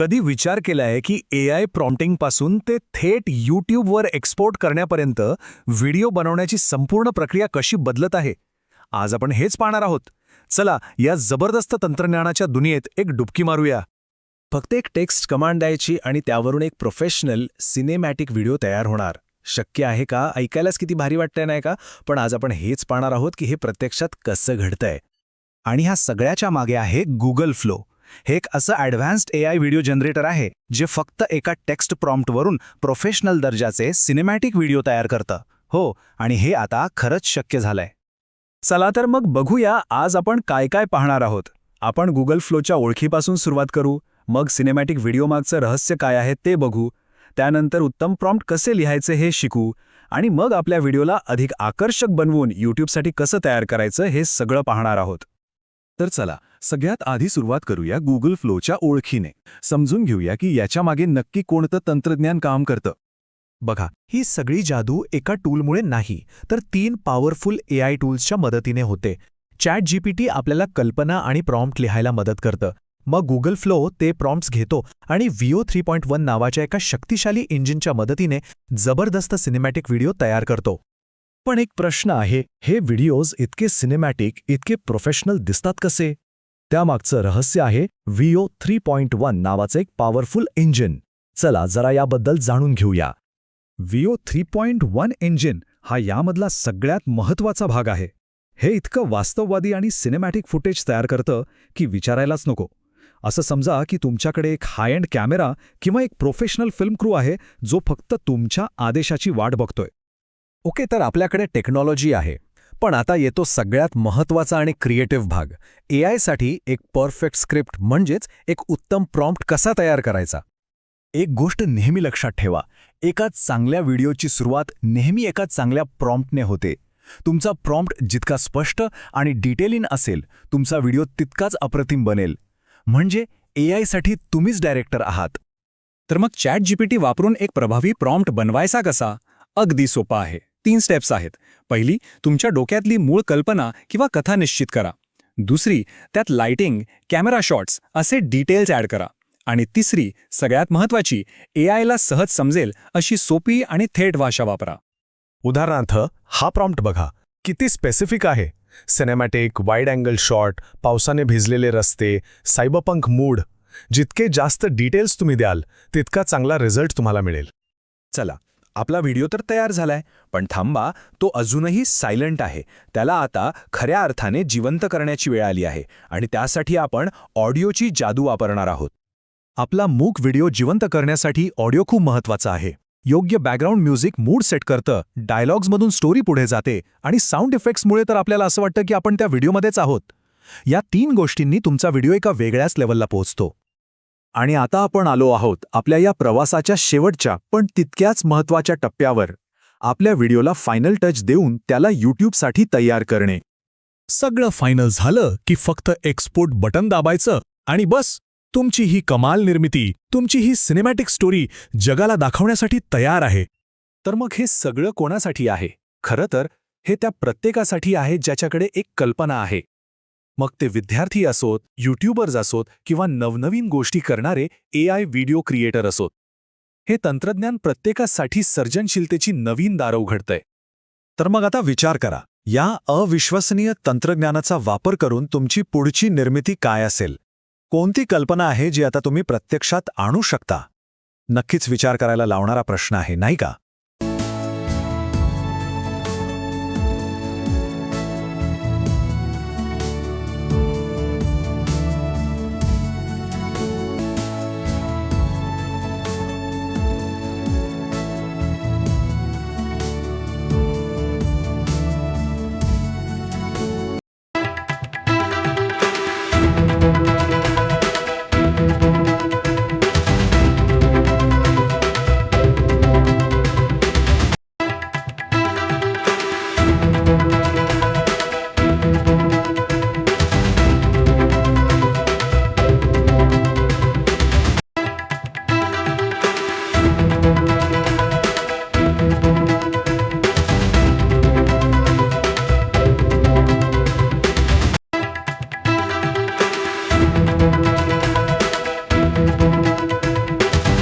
कधी विचार केलाय की ए आय प्रॉम्प्टिंगपासून ते थेट यूट्यूबवर एक्सपोर्ट करण्यापर्यंत व्हिडिओ बनवण्याची संपूर्ण प्रक्रिया कशी बदलत आहे? आज आपण हेच पाहणार आहोत. चला या जबरदस्त तंत्रज्ञानाच्या दुनियेत एक डुबकी मारूया. फक्त एक टेक्स्ट कमांड द्यायची आणि त्यावरून एक प्रोफेशनल सिनेमॅटिक व्हिडिओ तयार होणार. शक्य आहे का? ऐकायलाच किती भारी वाटतंय नाही का? पण आज आपण हेच पाहणार आहोत की हे प्रत्यक्षात कसं घडतंय. आणि ह्या सगळ्याच्या मागे आहे गुगल फ्लो हे एक असं advanced A I video generator आहे जे फक्त एका टेक्स्ट प्रॉम्प्टवरून प्रोफेशनल दर्जाचे सिनेमॅटिक व्हिडिओ तयार करतं. हो आणि हे आता खरंच शक्य झालंय. चला तर मग बघूया आज आपण काय काय पाहणार आहोत. आपण गुगल फ्लोच्या ओळखीपासून सुरुवात करू मग सिनेमॅटिक व्हिडिओ मागचं रहस्य काय आहे ते बघू त्यानंतर उत्तम प्रॉम्प्ट कसे लिहायचे हे शिकू आणि मग आपल्या व्हिडिओला अधिक आकर्षक बनवून यूट्यूबसाठी कसं तयार करायचं हे सगळं पाहणार आहोत. तर चला सगळ्यात आधी सुरुवात करूया गुगल फ्लोच्या ओळखीने. समजून घेऊया की याच्या मागे नक्की कोणतं तंत्रज्ञान काम करतं. बघा ही सगळी जादू एका टूलमुळे नाही तर तीन पॉवरफुल ए आय टूल्सच्या मदतीने होते. चॅट जीपीटी आपल्याला कल्पना आणि प्रॉम्प्ट लिहायला मदत करतं. मग गुगल फ्लो ते प्रॉम्प्ट्स घेतो आणि व्हिओ थ्री पॉईंट वन नावाच्या एका शक्तिशाली इंजिनच्या मदतीने जबरदस्त सिनेमॅटिक व्हिडिओ तयार करतो. पण एक प्रश्न आहे हे व्हिडिओज इतके सिनेमॅटिक इतके प्रोफेशनल दिसतात कसे? त्यामागचं रहस्य आहे व्हिओ थ्री पॉइंट वन नावाचं एक पॉवरफुल इंजिन चला जरा याबद्दल जाणून घेऊया. Veo three point one engine हा यामधला सगळ्यात महत्त्वाचा भाग आहे. हे इतकं वास्तववादी आणि सिनेमॅटिक फुटेज तयार करतं की विचारायलाच नको. असं समजा की तुमच्याकडे एक हाय अँड कॅमेरा किंवा एक प्रोफेशनल फिल्म क्रू आहे जो फक्त तुमच्या आदेशाची वाट बघतोय. ओके तर आपल्याकडे टेक्नॉलॉजी आहे. पण आता येतो सगळ्यात महत्त्वाचा आणि क्रिएटिव्ह भाग. ए आयसाठी एक परफेक्ट स्क्रिप्ट म्हणजेच एक उत्तम प्रॉम्प्ट कसा तयार करायचा? एक गोष्ट नेहमी लक्षात ठेवा. एका चांगल्या व्हिडिओची सुरुवात नेहमी एका चांगल्या प्रॉम्प्टने होते. तुमचा प्रॉम्प्ट जितका स्पष्ट आणि डिटेलिन असेल तुमचा व्हिडिओ तितकाच अप्रतिम बनेल. म्हणजे ए आयसाठी तुम्हीच डायरेक्टर आहात. तर मग चॅट जीपीटी वापरून एक प्रभावी प्रॉम्प्ट बनवायचा कसा? अगदी सोपा आहे. तीन स्टेप्स आहेत. पहिली तुमच्या डोक्यातली मूळ कल्पना किंवा कथा निश्चित करा. दुसरी त्यात लाइटिंग कॅमेरा शॉट्स असे डिटेल्स ॲड करा. आणि तिसरी सगळ्यात महत्त्वाची ए आयला सहज समजेल अशी सोपी आणि थेट भाषा वापरा. उदाहरणार्थ हा प्रॉम्प्ट बघा. किती स्पेसिफिक आहे. सिनेमॅटिक वाईड अँगल शॉट पावसाने भिजलेले रस्ते सायबरपंक मूड जितके जास्त डिटेल्स तुम्ही द्याल तितका चांगला रिझल्ट तुम्हाला मिळेल. चला आपला व्हिडिओ तर तयार झालाय पण थांबा तो अजूनही सायलंट आहे. त्याला आता खऱ्या अर्थाने जिवंत करण्याची वेळ आली आहे आणि त्यासाठी आपण ऑडिओची जादू वापरणार आहोत. आपला मूक व्हिडिओ जिवंत करण्यासाठी ऑडिओ खूप महत्त्वाचा आहे. योग्य बॅकग्राऊंड म्युझिक मूड सेट करतं डायलॉग्समधून स्टोरी पुढे जाते आणि साऊंड इफेक्ट्समुळे तर आपल्याला असं वाटतं की आपण त्या व्हिडिओमध्येच आहोत. या तीन गोष्टींनी तुमचा व्हिडिओ एका वेगळ्याच लेवलला पोहोचतो. आणि आता आपण आलो आहोत आपल्या या प्रवासाच्या शेवटच्या पण तितक्याच महत्त्वाच्या टप्प्यावर. आपल्या व्हिडिओला फायनल टच देऊन त्याला यूट्यूबसाठी तयार करणे. सगळं फायनल झालं की फक्त एक्सपोर्ट बटन दाबायचं आणि बस. तुमची ही कमाल निर्मिती तुमची ही सिनेमॅटिक स्टोरी जगाला दाखवण्यासाठी तयार आहे. तर मग हे सगळं कोणासाठी आहे? खरं तर हे त्या प्रत्येकासाठी आहे ज्याच्याकडे एक कल्पना आहे. मग ते विद्यार्थी असोत यूट्यूबर्स असोत किंवा नवनवीन गोष्टी करणारे ए आय व्हिडिओ क्रिएटर असोत. हे तंत्रज्ञान प्रत्येकासाठी सर्जनशीलतेची नवीन दारं उघडतंय तर मग आता विचार करा या अविश्वसनीय तंत्रज्ञानाचा वापर करून तुमची पुढची निर्मिती काय असेल? कोणती कल्पना आहे जी आता तुम्ही प्रत्यक्षात आणू शकता? नक्कीच विचार करायला लावणारा प्रश्न आहे नाही का?